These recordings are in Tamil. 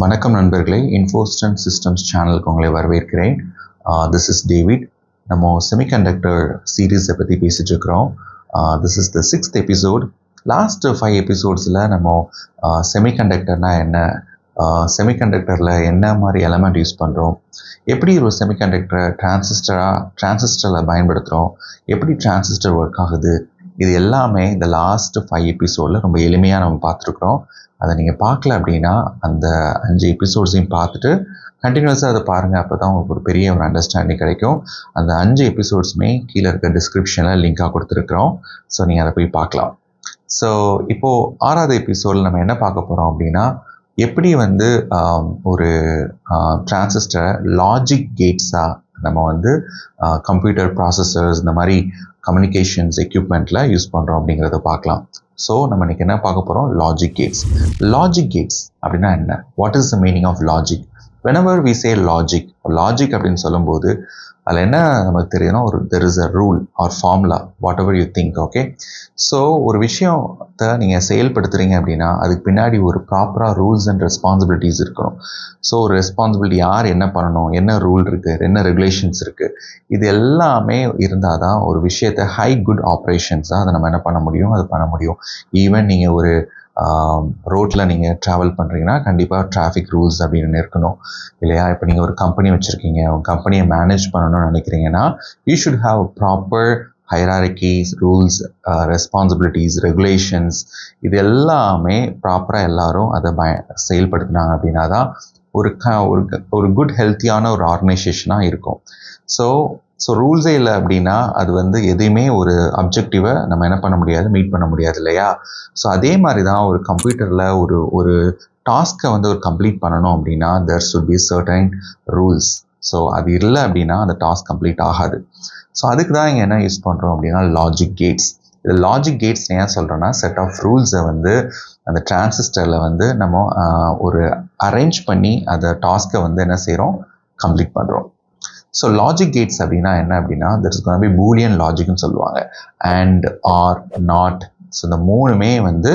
வணக்கம் நண்பர்களே இன்ஃபோஸ்டன் சிஸ்டம்ஸ் சேனலுக்கு உங்களை வரவேற்கிறேன். திஸ் இஸ் டேவிட் நம்ம செமிகண்டக்டர் சீரீஸை பற்றி பேசிகிட்டு இருக்கிறோம். This is the sixth episode last five எபிசோட்ஸில் நம்ம செமிகண்டக்டர்னால் என்ன செமிகண்டக்டரில் என்ன மாதிரி எலமெண்ட் யூஸ் பண்ணுறோம் எப்படி ஒரு செமிகண்டக்டரை டிரான்சிஸ்டராக டிரான்சிஸ்டரில் பயன்படுத்துகிறோம் எப்படி டிரான்சிஸ்டர் ஒர்க் ஆகுது? இது எல்லாமே இந்த லாஸ்ட் ஃபைவ் எபிசோடில் ரொம்ப எளிமையாக நம்ம பார்த்துருக்குறோம். அதை நீங்கள் பார்க்கல அப்படின்னா அந்த அஞ்சு எபிசோட்ஸையும் பார்த்துட்டு கண்டினியூஸாக அதை பாருங்கள் அப்போ தான் உங்களுக்கு ஒரு பெரிய ஒரு அண்டர்ஸ்டாண்டிங் கிடைக்கும். அந்த அஞ்சு எபிசோட்ஸுமே கீழே இருக்க டிஸ்கிரிப்ஷனில் லிங்காக கொடுத்துருக்குறோம். ஸோ நீங்கள் அதை போய் பார்க்கலாம். ஸோ இப்போது ஆறாவது எபிசோடில் நம்ம என்ன பார்க்க போகிறோம் அப்படின்னா எப்படி வந்து ஒரு டிரான்சிஸ்டரை லாஜிக் கேட்ஸாக நம்ம வந்து கம்ப்யூட்டர் ப்ராசஸர்ஸ் இந்த மாதிரி கம்யூனிகேஷன்ஸ் எக்யூப்மெண்ட்டில் யூஸ் பண்ணுறோம் அப்படிங்கிறத பார்க்கலாம். ஸோ நம்ம இன்னைக்கு என்ன பார்க்க போகிறோம் லாஜிக் கேட்ஸ் லாஜிக் கேட்ஸ் அப்படின்னா என்ன? What is the meaning of logic whenever we say logic logic அப்படின்னு சொல்லும்போது அதில் என்ன நமக்கு தெரியணும் ஒரு there is a rule or formula whatever you think okay so ஒரு விஷயத்தை நீங்கள் செயல்படுத்துகிறீங்க அப்படின்னா அதுக்கு பின்னாடி ஒரு ப்ராப்பராக ரூல்ஸ் அண்ட் ரெஸ்பான்சிபிலிட்டிஸ் இருக்கணும். ஸோ ஒரு ரெஸ்பான்சிபிலிட்டி யார் என்ன பண்ணணும்? என்ன ரூல் இருக்குது என்ன ரெகுலேஷன்ஸ் இருக்குது இது எல்லாமே இருந்தால் தான் ஒரு விஷயத்தை ஹை குட் ஆப்ரேஷன்ஸாக அதை நம்ம என்ன பண்ண முடியும்? அது பண்ண முடியும். ஈவன் நீங்கள் ஒரு ரோட்டில் நீங்கள் ட்ராவல் பண்ணுறீங்கன்னா கண்டிப்பாக டிராஃபிக் ரூல்ஸ் அப்படின்னு இருக்கணும். இல்லையா? இப்போ நீங்கள் ஒரு கம்பெனி வச்சுருக்கீங்க. உங்கள் கம்பெனியை மேனேஜ் பண்ணணும்னு நினைக்கிறீங்கன்னா you should have proper hierarchies rules responsibilities regulations இது எல்லாமே ப்ராப்பராக எல்லாரும் அதை பய செயல்படுத்தினாங்க அப்படின்னா தான் ஒரு க ஒரு ஒரு குட் ஹெல்த்தியான ஒரு ஆர்கனைசேஷனாக இருக்கும். ஸோ ஸோ ரூல்ஸே இல்லை அப்படின்னா அது வந்து எதையுமே ஒரு அப்ஜெக்டிவை நம்ம என்ன பண்ண முடியாது மீட் பண்ண முடியாது இல்லையா? ஸோ அதே மாதிரி தான் ஒரு கம்ப்யூட்டரில் ஒரு ஒரு டாஸ்க்கை வந்து ஒரு கம்ப்ளீட் பண்ணணும் அப்படின்னா there should be certain rules so அது இல்லை அப்படின்னா அந்த டாஸ்க் கம்ப்ளீட் ஆகாது. ஸோ அதுக்கு தான் இங்கே என்ன யூஸ் பண்ணுறோம் அப்படின்னா லாஜிக் கேட்ஸ் இது லாஜிக் கேட்ஸ் ஏன் சொல்கிறேன்னா செட் ஆஃப் ரூல்ஸை வந்து அந்த டிரான்சிஸ்டரில் வந்து நம்ம ஒரு அரேஞ்ச் பண்ணி அந்த டாஸ்க்கை வந்து என்ன செய்கிறோம் கம்ப்ளீட் பண்ணுறோம் ஸோ லாஜிக் கேட்ஸ் அப்படின்னா என்ன அப்படின்னா தட் இஸ் பி பூலியன் லாஜிக்னு சொல்லுவாங்க. அண்ட் ஆர் நாட் ஸோ இந்த மூணுமே வந்து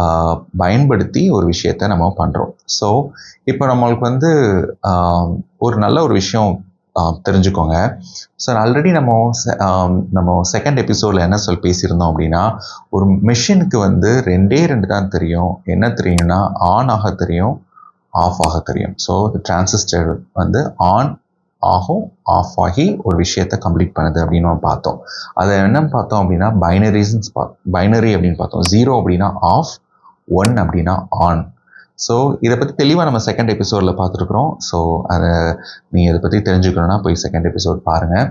uh, பயன்படுத்தி ஒரு விஷயத்தை நம்ம பண்ணுறோம் ஸோ இப்போ நம்மளுக்கு வந்து um, ஒரு நல்ல ஒரு விஷயம் uh, தெரிஞ்சுக்கோங்க. ஸோ ஆல்ரெடி நம்ம um, நம்ம செகண்ட் எபிசோடில் என்ன சொல் பேசியிருந்தோம் அப்படின்னா ஒரு மிஷினுக்கு வந்து ரெண்டே ரெண்டு தான் தெரியும். என்ன தெரியும்னா ஆன் ஆக தெரியும் ஆஃப் ஆக தெரியும். ஸோ டிரான்சிஸ்டர் வந்து ஆன் ஆகும் ஆஃப் ஆகி ஒரு விஷயத்தை கம்ப்ளீட் பண்ணுது அப்படின்னு நம்ம பார்த்தோம். அதை என்னன்னு பார்த்தோம் அப்படின்னா பைனரிஸ்ன்னு பைனரி அப்படின்னு பார்த்தோம். ஜீரோ அப்படின்னா ஆஃப் ஒன் அப்படின்னா ஆன் ஸோ இதை பற்றி தெளிவாக நம்ம செகண்ட் எபிசோடில் பார்த்துருக்குறோம். ஸோ அதை நீங்கள் இதை பற்றி தெரிஞ்சுக்கணும்னா போய் செகண்ட் எபிசோட் பாருங்கள்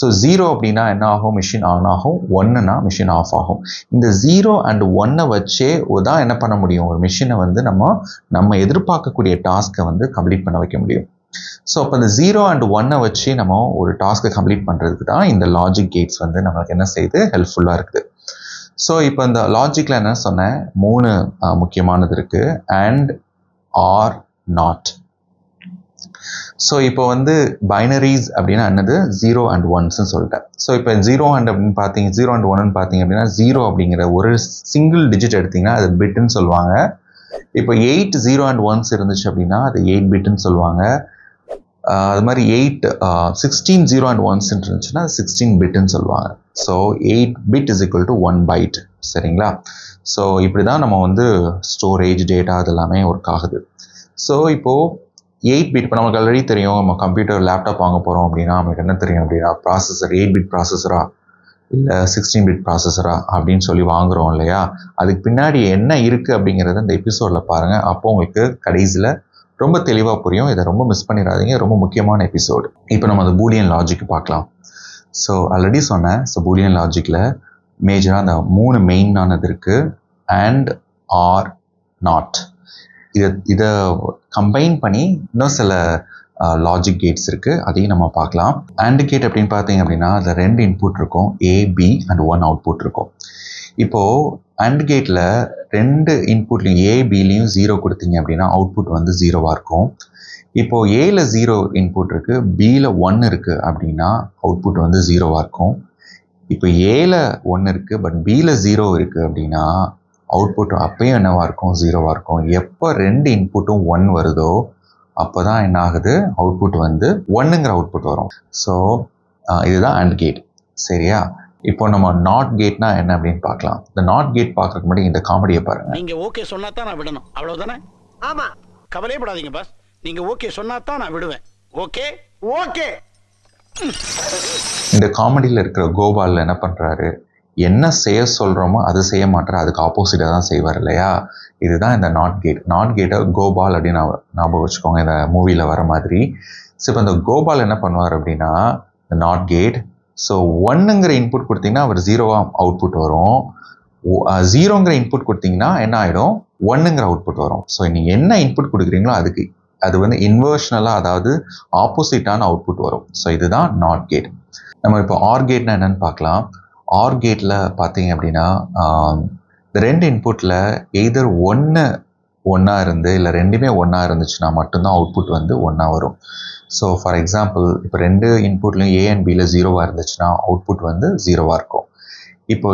ஸோ ஜீரோ அப்படின்னா என்ன ஆகும்? மிஷின் ஆன் ஆகும். ஒன்றுனா மிஷின் ஆஃப் ஆகும். இந்த ஜீரோ அண்ட் ஒன்னை வச்சே தான் என்ன பண்ண முடியும்? ஒரு மிஷினை வந்து நம்ம நம்ம எதிர்பார்க்கக்கூடிய டாஸ்க்கை வந்து கம்ப்ளீட் பண்ண வைக்க முடியும். ஸோ அப்போ இந்த ஜீரோ அண்ட் ஒன்னை வச்சு நம்ம ஒரு டாஸ்க்கை கம்ப்ளீட் பண்ணுறதுக்கு தான் இந்த லாஜிக் கேட்ஸ் வந்து நம்மளுக்கு என்ன செய்யுது? ஹெல்ப்ஃபுல்லாக இருக்குது. ஸோ இப்போ இந்த லாஜிக்கில் என்ன சொன்னேன் மூணு முக்கியமானது இருக்குது அண்ட் ஆர் நாட் ஸோ இப்போ வந்து பைனரிஸ் அப்படின்னா என்னது? ஜீரோ அண்ட் ஒன்ஸ்னு சொல்லிட்டேன். ஸோ இப்போ ஜீரோ அண்ட் அப்படின்னு பார்த்தீங்க ஜீரோ அண்ட் ஒன்னு பார்த்தீங்க அப்படின்னா ஜீரோ அப்படிங்கிற ஒரு சிங்கிள் டிஜிட் எடுத்தீங்கன்னா அது பிட்டுன்னு சொல்லுவாங்க. இப்போ எயிட் ஜீரோ அண்ட் ஒன்ஸ் இருந்துச்சு அப்படின்னா அது எயிட் பிட்டுன்னு சொல்லுவாங்க. அது மாதிரி eight sixteen zero and ones இருந்துச்சுன்னா சிக்ஸ்டீன் பிட்டுன்னு சொல்லுவாங்க. So eight bit is equal to one byte சரிங்களா? ஸோ இப்படி தான் நம்ம வந்து ஸ்டோரேஜ் டேட்டா அது எல்லாமே ஒர்க் ஆகுது. ஸோ இப்போது எயிட் பிட் இப்போ நமக்கு ஆல்ரெடி தெரியும் நம்ம கம்ப்யூட்டர் லேப்டாப் வாங்க போகிறோம் அப்படின்னா நமக்கு என்ன தெரியும் அப்படின்னா ப்ராசஸர் எயிட் பிட் ப்ராசஸரா இல்லை சிக்ஸ்டீன் பிட் ப்ராசஸரா அப்படின்னு சொல்லி வாங்குறோம் இல்லையா? அதுக்கு பின்னாடி என்ன இருக்குது அப்படிங்கிறத இந்த எபிசோடில் பாருங்கள் அப்போ உங்களுக்கு கடைசியில் ரொம்ப தெளிவாக புரியும். இதை ரொம்ப மிஸ் பண்ணிடாதீங்க. ரொம்ப முக்கியமான எபிசோடு இப்போ நம்ம அந்த பூலியன் லாஜிக் பார்க்கலாம். ஸோ ஆல்ரெடி சொன்னேன். ஸோ பூலியன் லாஜிக்கில் மேஜராக அந்த மூணு மெயினானது இருக்குது அண்ட் ஆர் நாட் இதை இதை கம்பைன் பண்ணி இன்னும் சில லாஜிக் கேட்ஸ் இருக்குது அதையும் நம்ம பார்க்கலாம். அண்ட் கேட் அப்படின்னு பார்த்தீங்க அப்படின்னா அதில் ரெண்டு இன்புட் இருக்கும். A B and one output இருக்கும். இப்போது அண்ட் கேட்டில் ரெண்டு இன்புட்லையும் ஏ பிலையும் ஜீரோ கொடுத்தீங்க அப்படின்னா அவுட்புட் வந்து ஜீரோவாக இருக்கும். இப்போது ஏல ஜீரோ இன்புட் இருக்குது பியில் ஒன் இருக்குது அப்படின்னா அவுட்புட் வந்து ஜீரோவாக இருக்கும். இப்போ ஏல ஒன்று இருக்குது பட் பியில் ஜீரோ இருக்குது அப்படின்னா அவுட்புட் அப்பயும் என்னவாக இருக்கும் ஜீரோவாக இருக்கும். எப்போ ரெண்டு இன்புட்டும் ஒன் வருதோ அப்போ தான் என்ன ஆகுது? அவுட்புட் வந்து ஒன்றுங்கிற அவுட்புட் வரும். ஸோ இதுதான் அண்ட் கேட் சரியா? இப்போ நம்ம நாட் கேட்னா என்ன அப்படின்னு பார்க்கலாம். இந்த நாட் கேட் பார்க்கறதுக்கு முன்னாடி இந்த காமெடியை பாருங்க. நீங்க ஓகே சொன்னா தான் நான் விடணும். அவ்வளவுதானே? ஆமா. கவலையப்படாதீங்க பாஸ் நீங்க ஓகே சொன்னா தான் நான் விடுவேன். ஓகே ஓகே இந்த காமெடியில் இருக்கிற கோபால் என்ன பண்ணுறாரு என்ன செய்ய சொல்கிறோமோ அது செய்ய மாட்டார். அதுக்கு ஆப்போசிட்டாக தான் செய்வார் இல்லையா? இதுதான் இந்த நாட் கேட் நாட் கேட்டை கோபால் அப்படின்னு ஞாப- ஞாபகம் வச்சுக்கோங்க இந்த மூவியில் வர மாதிரி. ஸோ இப்போ இந்த கோபால் என்ன பண்ணுவார் அப்படின்னா இந்த நாட் கேட் ஸோ ஒன்னுங்கிற இன்புட் கொடுத்தீங்கன்னா அவர் ஜீரோவாக அவுட்புட் வரும். ஜீரோங்கிற இன்புட் கொடுத்தீங்கன்னா என்ன ஆகிடும் ஒன்னுங்கிற அவுட்புட் வரும். ஸோ நீங்கள் என்ன இன்புட் கொடுக்குறீங்களோ அதுக்கு அது வந்து இன்வர்ஷனலாக அதாவது ஆப்போசிட்டான அவுட்புட் வரும். ஸோ இதுதான் நாட் கேட் நம்ம இப்போ ஆர் கேட்னா என்னன்னு பார்க்கலாம். ஆர் கேட்டில் பார்த்தீங்க அப்படின்னா இந்த ரெண்டு இன்புட்டில் எய்தர் ஒன்று ஒன்றா இருந்து இல்லை ரெண்டுமே ஒன்றா இருந்துச்சுன்னா மட்டும்தான் அவுட்புட் வந்து ஒன்றா வரும். ஸோ ஃபார் எக்ஸாம்பிள் இப்போ ரெண்டு இன்புட்லையும் ஏ அண்ட் பியில் ஜீரோவாக இருந்துச்சுன்னா அவுட்புட் வந்து ஜீரோவாக இருக்கும். இப்போ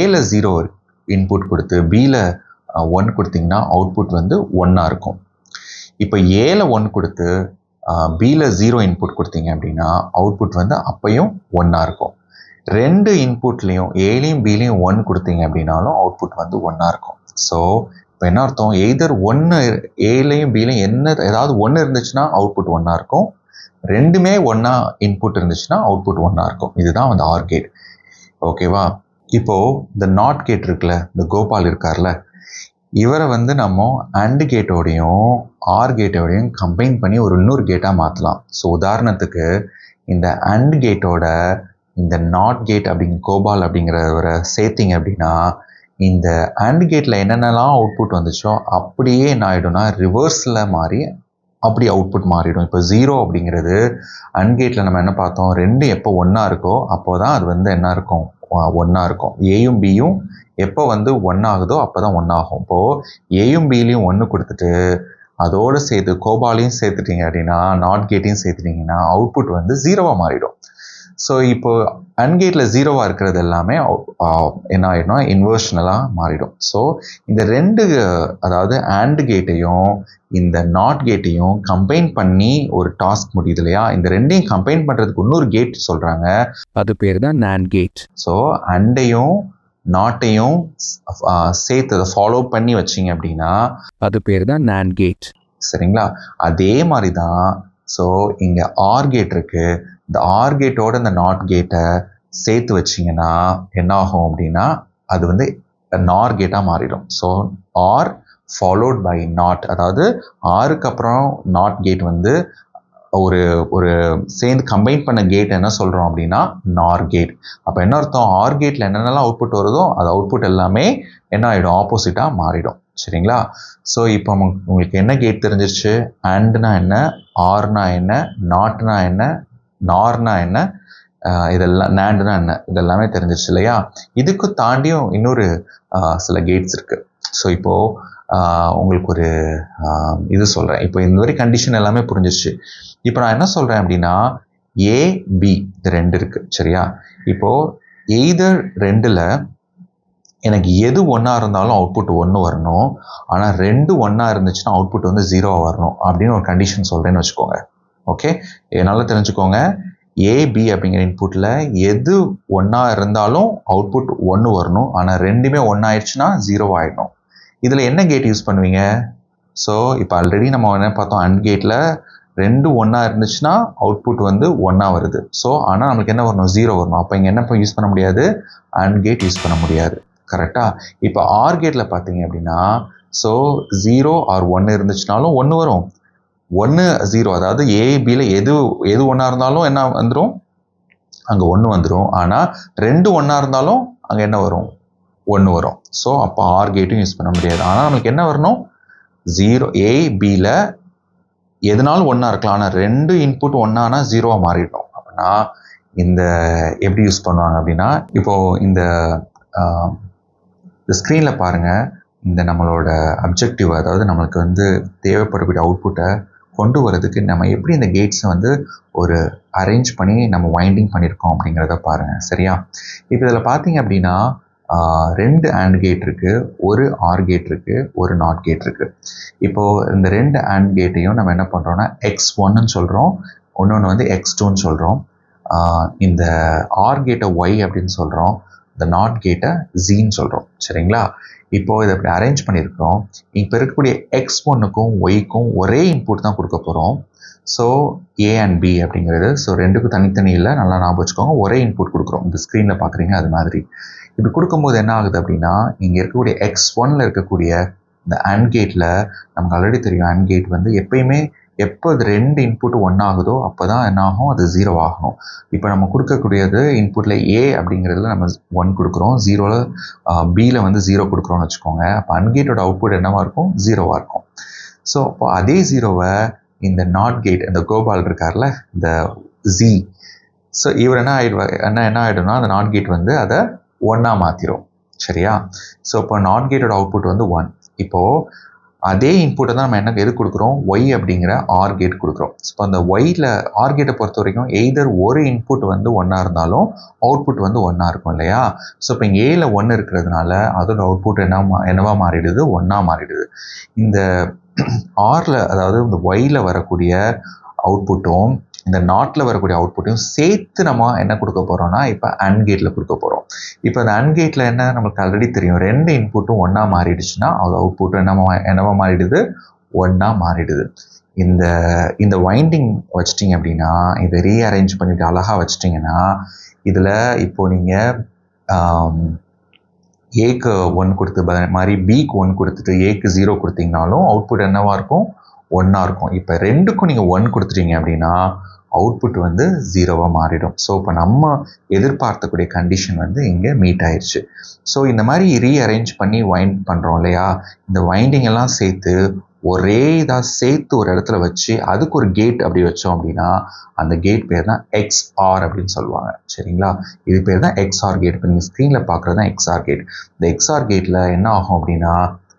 ஏல ஜீரோ இன்புட் கொடுத்து பியில் ஒன் கொடுத்தீங்கன்னா அவுட்புட் வந்து ஒன்னாக இருக்கும். இப்போ ஏல ஒன் கொடுத்து பியில் ஜீரோ இன்புட் கொடுத்தீங்க அப்படின்னா அவுட்புட் வந்து அப்பையும் ஒன்னாக இருக்கும். ரெண்டு இன்புட்லேயும் ஏலையும் பிலையும் ஒன் கொடுத்தீங்க அப்படின்னாலும் அவுட்புட் வந்து ஒன்னாக இருக்கும். ஸோ இப்போ என்ன அர்த்தம்? எய்தர் ஒன்று ஏலையும் பிலையும் என்ன ஏதாவது ஒன்று இருந்துச்சுன்னா அவுட்புட் ஒன்றா இருக்கும். ரெண்டுமே ஒன்றா இன்புட் இருந்துச்சுன்னா அவுட்புட் ஒன்றா இருக்கும். இதுதான் வந்து ஆர் கேட் ஓகேவா இப்போது இந்த நாட் கேட் இருக்குல்ல இந்த கோபால் இருக்கார்ல இவரை வந்து நம்ம அண்டு கேட்டோடையும் ஆர் கேட்டோடையும் கம்பைன் பண்ணி ஒரு இன்னொரு கேட்டாக மாற்றலாம் ஸோ உதாரணத்துக்கு இந்த அண்ட் கேட்டோட இந்த நாட் கேட் அப்படிங்க கோபால் அப்படிங்கிறவரை சேர்த்திங்க அப்படின்னா இந்த அண்ட் கேட்டில் என்னென்னலாம் அவுட்புட் வந்துச்சோ அப்படியே என்ன ஆகிடும்னா ரிவர்ஸில் மாறி அப்படி அவுட்புட் மாறிடும். இப்போ ஜீரோ அப்படிங்கிறது அன்கேட்டில் நம்ம என்ன பார்த்தோம்? ரெண்டு எப்போ ஒன்றா இருக்கோ அப்போ தான் அது வந்து என்ன இருக்கும்? ஒன்றா இருக்கும். ஏயும் பியும் எப்போ வந்து ஒன்றாகுதோ அப்போ தான் ஒன்றாகும் இப்போது ஏயும் பிலையும் ஒன்று கொடுத்துட்டு அதோடு சேர்த்து கோபாலையும் சேர்த்துட்டீங்க அப்படின்னா நாட் கேட்டையும் சேர்த்துட்டீங்கன்னா அவுட்புட் வந்து ஜீரோவாக மாறிடும். ஸோ இப்போ அன்கேட்டில் ஜீரோவாக இருக்கிறது எல்லாமே என்ன ஆகிடும்னா இன்வர்ஷனலாக மாறிடும். ஸோ இந்த ரெண்டு அதாவது ஆண்ட் கேட்டையும் இந்த நாட் கேட்டையும் கம்பைன் பண்ணி ஒரு டாஸ்க் முடியுது இல்லையா? இந்த ரெண்டையும் கம்பைன் பண்ணுறதுக்கு இன்னொரு கேட் சொல்கிறாங்க அது பேர் தான் NAND கேட் ஸோ அண்டையும் நாட்டையும் சேர்த்து அதை ஃபாலோ பண்ணி வச்சிங்க அப்படின்னா அது பேர் தான் NAND கேட் சரிங்களா? அதே மாதிரி தான் ஸோ இங்கே ஆர் கேட் இருக்கு. இந்த ஆர் கேட்டோட இந்த நாட் கேட்டை சேர்த்து வச்சிங்கன்னா என்ன ஆகும் அப்படின்னா அது வந்து நார் கேட்டாக மாறிடும். So or followed by not அதாவது ஆருக்கு அப்புறம் நாட் கேட் வந்து ஒரு ஒரு சேர்ந்து கம்பைன் பண்ண கேட் என்ன சொல்கிறோம் அப்படின்னா நார் கேட் அப்போ என்ன அர்த்தம்? ஆர் கேட்டில் என்னென்னலாம் அவுட்புட் வருதோ அது அவுட்புட் எல்லாமே என்ன ஆகிடும் ஆப்போசிட்டாக மாறிடும். சரிங்களா? ஸோ இப்போ உங்களுக்கு என்ன கேட் தெரிஞ்சிருச்சு? அண்ட்னா என்ன? ஆர்னா என்ன? நாட்னா என்ன? நார்னா என்ன? இதெல்லாம் நேண்டுனா என்ன? இதெல்லாமே தெரிஞ்சிருச்சு இல்லையா? இதுக்கு தாண்டியும் இன்னொரு சில கேட்ஸ் இருக்கு. ஸோ இப்போ உங்களுக்கு ஒரு இது சொல்கிறேன் இப்போ இந்த மாதிரி கண்டிஷன் எல்லாமே புரிஞ்சிருச்சு. இப்போ நான் என்ன சொல்கிறேன் அப்படின்னா ஏ பி இது ரெண்டு இருக்கு சரியா? இப்போ எய்தர் ரெண்டில் எனக்கு எது ஒன்றா இருந்தாலும் அவுட்புட் ஒன்று வரணும். ஆனால் ரெண்டு ஒன்றா இருந்துச்சுன்னா அவுட்புட் வந்து ஜீரோவாக வரணும் அப்படின்னு ஒரு கண்டிஷன் சொல்கிறேன்னு வச்சுக்கோங்க. ஓகே என்னால் தெரிஞ்சுக்கோங்க. ஏபி அப்படிங்கிற இன்புட்டில் எது ஒன்றா இருந்தாலும் அவுட்புட் ஒன்று வரணும். ஆனால் ரெண்டுமே ஒன்றாயிடுச்சுன்னா ஜீரோ ஆகிடணும் இதில் என்ன கேட் யூஸ் பண்ணுவீங்க? ஸோ இப்போ ஆல்ரெடி நம்ம என்ன பார்த்தோம்? அண்ட் கேட்டில் ரெண்டு ஒன்றா இருந்துச்சுன்னா அவுட்புட் வந்து ஒன்றா வருது. ஸோ ஆனால் நம்மளுக்கு என்ன வரணும்? ஜீரோ வரணும். அப்போ இங்கே என்ன இப்போ யூஸ் பண்ண முடியாது? அண்ட் கேட் யூஸ் பண்ண முடியாது. கரெக்டாக இப்போ ஆர் கேட்டில் பார்த்தீங்க அப்படின்னா ஸோ ஜீரோ ஆர் ஒன்று இருந்துச்சுனாலும் ஒன்று வரும். ஒன்று ஜீரோ அதாவது ஏபியில் எது எது ஒன்றா இருந்தாலும் என்ன வந்துடும் அங்கே ஒன்று வந்துடும் ஆனால் ரெண்டு ஒன்றா இருந்தாலும் அங்கே என்ன வரும்? ஒன்று வரும். ஸோ அப்போ ஆர் கேட்டும் யூஸ் பண்ண முடியாது. ஆனால் நம்மளுக்கு என்ன வரணும்? ஜீரோ ஏபியில் எதுனாலும் ஒன்றா இருக்கலாம். ஆனால் ரெண்டு இன்புட் ஒன்றானா ஜீரோவாக மாறிடும் அப்படின்னா இந்த எப்படி யூஸ் பண்ணுவாங்க அப்படின்னா இப்போது இந்த இந்த ஸ்க்ரீனில் பாருங்கள் இந்த நம்மளோட அப்ஜெக்டிவ் அதாவது நம்மளுக்கு வந்து தேவைப்படக்கூடிய அவுட்புட்டை கொண்டு வரதுக்கு நம்ம எப்படி இந்த கேட்ஸை வந்து ஒரு அரேஞ்ச் பண்ணி நம்ம வைண்டிங் பண்ணியிருக்கோம் அப்படிங்கிறத பாருங்கள் சரியா? இப்போ இதில் பார்த்தீங்க அப்படின்னா ரெண்டு ஆண்ட் கேட் இருக்குது ஒரு ஆர் கேட் இருக்குது ஒரு நாட் கேட் இருக்குது இப்போது இந்த ரெண்டு ஆண்ட் கேட்டையும் நம்ம என்ன பண்ணுறோம்னா எக்ஸ் ஒன்னு சொல்கிறோம் இன்னொன்று வந்து எக்ஸ் டூன்னு சொல்கிறோம் இந்த ஆர் கேட்டை ஒய் அப்படின்னு சொல்கிறோம் இந்த நாட் கேட்டை ஜீன்னு சொல்கிறோம் சரிங்களா? இப்போது இதை இப்படி அரேஞ்ச் பண்ணியிருக்கிறோம். இப்போ இருக்கக்கூடிய எக்ஸ் ஒன்னுக்கும் ஒய்க்கும் ஒரே இன்புட் தான் கொடுக்க போகிறோம் ஸோ ஏ அண்ட் பி அப்படிங்கிறது ஸோ ரெண்டுக்கும் தனித்தனி இல்லை. நல்லா ஞாபகம் வச்சுக்கோங்க. ஒரே இன்புட் கொடுக்குறோம். இந்த ஸ்க்ரீனில் பார்க்குறீங்க அது மாதிரி. இப்படி கொடுக்கும்போது என்ன ஆகுது அப்படின்னா இங்கே இருக்கக்கூடிய எக்ஸ் ஒனில் இருக்கக்கூடிய இந்த அண்ட் கேட்டில் நமக்கு ஆல்ரெடி தெரியும் அண்ட் கேட் வந்து எப்பயுமே எப்போ இது ரெண்டு இன்புட் ஒன் ஆகுதோ அப்போ தான் என்ன ஆகும்? அது ஜீரோ ஆகணும். இப்போ நம்ம கொடுக்கக்கூடியது இன்புட்டில் ஏ அப்படிங்கிறதுல நம்ம ஒன் கொடுக்குறோம். ஜீரோவில் பியில் வந்து ஜீரோ கொடுக்குறோம்னு வச்சுக்கோங்க. அப்போ அன்கேட்டோட அவுட்புட் என்னவாக இருக்கும்? ஜீரோவாக இருக்கும். ஸோ அப்போ அதே ஜீரோவை இந்த நாட் கேட் இந்த கோபால் இருக்கார்ல இந்த ஜி ஸோ இவர் என்ன ஆயிடுவா என்ன என்ன ஆகிடும்னா அந்த நாட் கேட் வந்து அதை ஒன்னாக மாற்றிடும் சரியா? ஸோ இப்போ நாட் கேட்டோட அவுட்புட் வந்து ஒன் இப்போது அதே இன்புட்டை தான் நம்ம என்ன எது கொடுக்குறோம்? ஒய் அப்படிங்கிற ஆர் கேட் கொடுக்குறோம். ஸோ அந்த ஒய்யில் ஆர் கேட்டை பொறுத்த வரைக்கும் எய்தர் ஒரு இன்புட் வந்து ஒன்றா இருந்தாலும் அவுட்புட் வந்து ஒன்றா இருக்கும் இல்லையா? ஸோ இப்போ இங்கே ஏல ஒன்று இருக்கிறதுனால அதோட அவுட்புட் என்ன மா- என்னவா மாறிடுது? ஒன்றா மாறிடுது. இந்த ஆரில் அதாவது இந்த ஒயில் வரக்கூடிய அவுட்புட்டும் இந்த நாட்டில் வரக்கூடிய அவுட்புட்டையும் சேர்த்து நம்ம என்ன கொடுக்க போகிறோம்னா இப்போ அண்ட் கேட்டில் கொடுக்க போகிறோம் இப்போ அந்த அண்ட் கேட்டில் என்ன நமக்கு ஆல்ரெடி தெரியும். ரெண்டு இன்புட்டும் ஒன்றா மாறிடுச்சுன்னா அது அவுட்புட்டும் என்னவா என்னவா மாறிடுது? ஒன்றா மாறிடுது. இந்த இந்த வைண்டிங் வச்சிட்டிங்க அப்படின்னா இதை ரீஅரேஞ்ச் பண்ணிட்டு அழகாக வச்சிட்டிங்கன்னா இதில் இப்போ நீங்கள் ஏக்கு ஒன் கொடுத்து ப- மாதிரி பிக்கு ஒன் கொடுத்துட்டு ஏக்கு ஜீரோ கொடுத்தீங்கனாலும் அவுட்புட் என்னவா இருக்கும்? ஒன்றா இருக்கும். இப்போ ரெண்டுக்கும் நீங்கள் ஒன் கொடுத்துட்டீங்க அப்படின்னா அவுட்புட் வந்து ஜீரோவாக மாறிடும். ஸோ இப்போ நம்ம எதிர்பார்த்தக்கூடிய கண்டிஷன் வந்து இங்கே மீட் ஆயிடுச்சு ஸோ இந்த மாதிரி ரீஅரேஞ்ச் பண்ணி வைண்ட் பண்ணுறோம் இல்லையா? இந்த வைண்டிங் எல்லாம் சேர்த்து ஒரே இதாக சேர்த்து ஒரு இடத்துல வச்சு அதுக்கு ஒரு கேட் அப்படி வச்சோம் அப்படின்னா அந்த கேட் பேர் தான் எக்ஸ்ஆர் அப்படின்னு சொல்லுவாங்க. சரிங்களா? இது பேர் தான் எக்ஸ்ஆர் கேட் இப்போ நீங்கள் ஸ்க்ரீனில் பார்க்குறது தான் எக்ஸ்ஆர் கேட் இந்த எக்ஸ்ஆர் கேட்டில் என்ன ஆகும் அப்படின்னா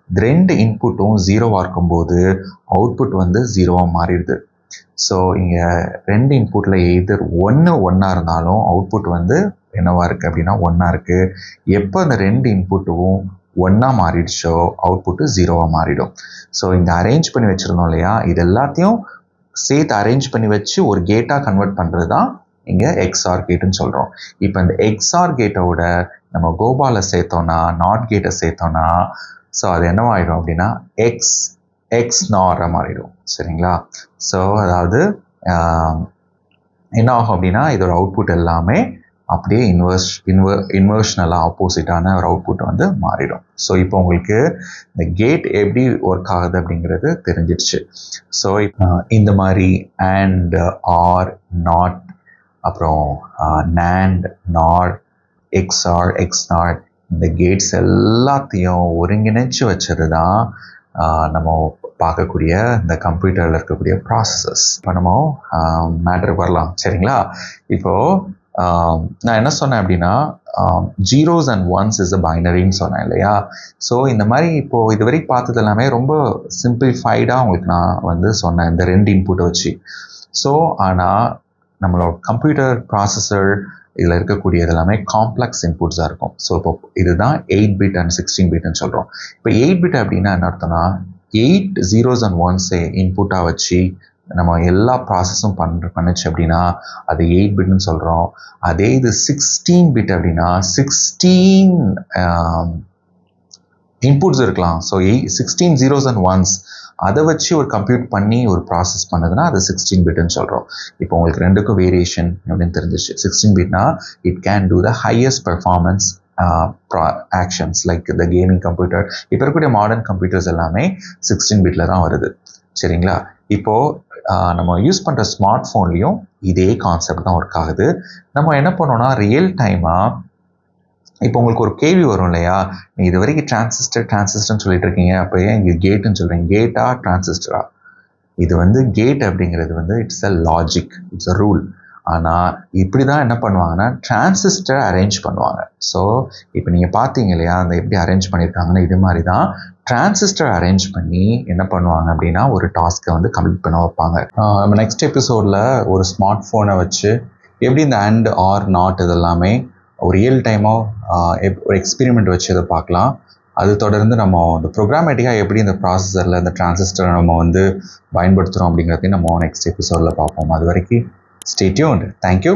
ரெண்டு இன்புட்டும் ஜீரோவாக இருக்கும்போது அவுட்புட் வந்து ஜீரோவாக மாறிடுது. ஸோ இங்கே ரெண்டு இன்புட்டில் எதிர் ஒன்று ஒன்றா இருந்தாலும் அவுட்புட் வந்து என்னவா இருக்குது அப்படின்னா ஒன்றா இருக்குது எப்போ இந்த ரெண்டு இன்புட்டும் ஒன்றா மாறிடுச்சோ அவுட்புட்டு ஜீரோவாக மாறிடும். ஸோ இந்த அரேஞ்ச் பண்ணி வச்சுருந்தோம் இல்லையா? இது எல்லாத்தையும் சேர்த்து அரேஞ்ச் பண்ணி வச்சு ஒரு கேட்டாக கன்வெர்ட் பண்ணுறது தான் இங்கே எக்ஸ்ஆர் கேட்டுன்னு சொல்கிறோம் இப்போ இந்த எக்ஸ்ஆர் கேட்டோட நம்ம கோபாலை சேர்த்தோன்னா நாட் கேட்டை சேர்த்தோன்னா ஸோ அது என்னவாயிடும் அப்படின்னா எக்ஸ் எக்ஸ் நாராக மாறிடும். சரிங்களா? ஸோ அதாவது என்ன ஆகும் அப்படின்னா இதோட அவுட்புட் எல்லாமே அப்படியே இன்வெர்ஸ் இன்வர் இன்வெர்ஷனலாக ஆப்போசிட்டான ஒரு அவுட்புட் வந்து மாறிடும். ஸோ இப்போ உங்களுக்கு இந்த கேட் எப்படி ஒர்க் ஆகுது அப்படிங்கிறது தெரிஞ்சிடுச்சு ஸோ இந்த மாதிரி அண்ட் ஆர் நாட் அப்புறம் nand not XOR X not இந்த கேட்ஸ் எல்லாத்தையும் ஒருங்கிணைச்சு வச்சது தான் நம்ம பார்க்கக்கூடிய இந்த கம்ப்யூட்டரில் இருக்கக்கூடிய ப்ராசஸஸ் இப்போ நம்ம மேட்ருக்கு வரலாம். சரிங்களா? இப்போது நான் என்ன சொன்னேன் அப்படின்னா zeros and ones is a பைனரின்னு சொன்னேன் இல்லையா? ஸோ இந்த மாதிரி இப்போது இது வரைக்கும் பார்த்தது எல்லாமே ரொம்ப சிம்பிளிஃபைடாக உங்களுக்கு நான் வந்து சொன்னேன் இந்த ரெண்டு இன்புட்டை வச்சு. ஸோ ஆனால் நம்மளோட கம்ப்யூட்டர் ப்ராசஸர் இதில் இருக்கக்கூடியது எல்லாமே காம்ப்ளெக்ஸ் இன்புட்ஸாக இருக்கும். ஸோ இப்போ இதுதான் எயிட் பிட் அண்ட் சிக்ஸ்டீன் பிட்னு சொல்கிறோம் இப்போ எயிட் பிட் அப்படின்னா என்ன அர்த்தம்னா எயிட் ஜீரோஸ் அண்ட் ஒன்ஸை இன்புட்டாக வச்சு நம்ம எல்லா ப்ராசஸும் பண்ணுற பண்ணுச்சு அப்படின்னா அது எயிட் பிட்னு சொல்கிறோம் அதே இது சிக்ஸ்டீன் பிட் அப்படின்னா சிக்ஸ்டீன் இன்புட்ஸ் இருக்கலாம். So eight sixteen zeros and ones அதை வச்சு ஒரு கம்ப்யூட் பண்ணி ஒரு ப்ராசஸ் பண்ணதுன்னா அது சிக்ஸ்டீன் பிட்னு சொல்கிறோம் இப்போ உங்களுக்கு ரெண்டுக்கும் வேரியேஷன் அப்படின்னு தெரிஞ்சிச்சு sixteen பிட்னா it can do the highest performance actions like the gaming computer இப்போ இருக்கக்கூடிய மாடர்ன் கம்ப்யூட்டர்ஸ் எல்லாமே சிக்ஸ்டீன் பிட்டில் தான் வருது. சரிங்களா? இப்போது uh, நம்ம யூஸ் பண்ணுற ஸ்மார்ட் ஃபோன்லேயும் இதே கான்செப்ட் தான் ஒர்க் ஆகுது. நம்ம என்ன பண்ணோம்னா ரியல் டைமாக இப்போ உங்களுக்கு ஒரு கேள்வி வரும் இல்லையா? நீ இது வரைக்கும் டிரான்சிஸ்டர் டிரான்சிஸ்டர்னு சொல்லிட்டு இருக்கீங்க. அப்போ ஏன் இங்கே கேட்டுன்னு சொல்கிறீங்க கேட்டா டிரான்சிஸ்டரா இது வந்து கேட் அப்படிங்கிறது வந்து it's a logic it's a rule ஆனால் இப்படி தான் என்ன பண்ணுவாங்கன்னா டிரான்சிஸ்டர் அரேஞ்ச் பண்ணுவாங்க. ஸோ இப்போ நீங்கள் பார்த்தீங்க இல்லையா? அந்த எப்படி அரேஞ்ச் பண்ணியிருக்காங்கன்னு இது மாதிரி தான் டிரான்சிஸ்டர் அரேஞ்ச் பண்ணி என்ன பண்ணுவாங்க அப்படின்னா ஒரு டாஸ்க்கை வந்து கம்ப்ளீட் பண்ண வைப்பாங்க. நம்ம நெக்ஸ்ட் எபிசோடில் ஒரு ஸ்மார்ட் ஃபோனை வச்சு எப்படி இந்த அண்ட் ஆர் நாட் இதெல்லாமே ஒரு ரியல் டைமாக ஒரு எக்ஸ்பெரிமெண்ட் வச்சு இதை பார்க்கலாம். அது தொடர்ந்து நம்ம இந்த ப்ரோக்ராமேட்டிக்காக எப்படி இந்த ப்ராசஸரில் இந்த டிரான்சிஸ்டரை நம்ம வந்து பயன்படுத்துகிறோம் அப்படிங்கிறதையும் நம்ம நெக்ஸ்ட் எபிசோடில் பார்ப்போம். அது வரைக்கும் ஸ்டே டியூன்ட் தேங்க்யூ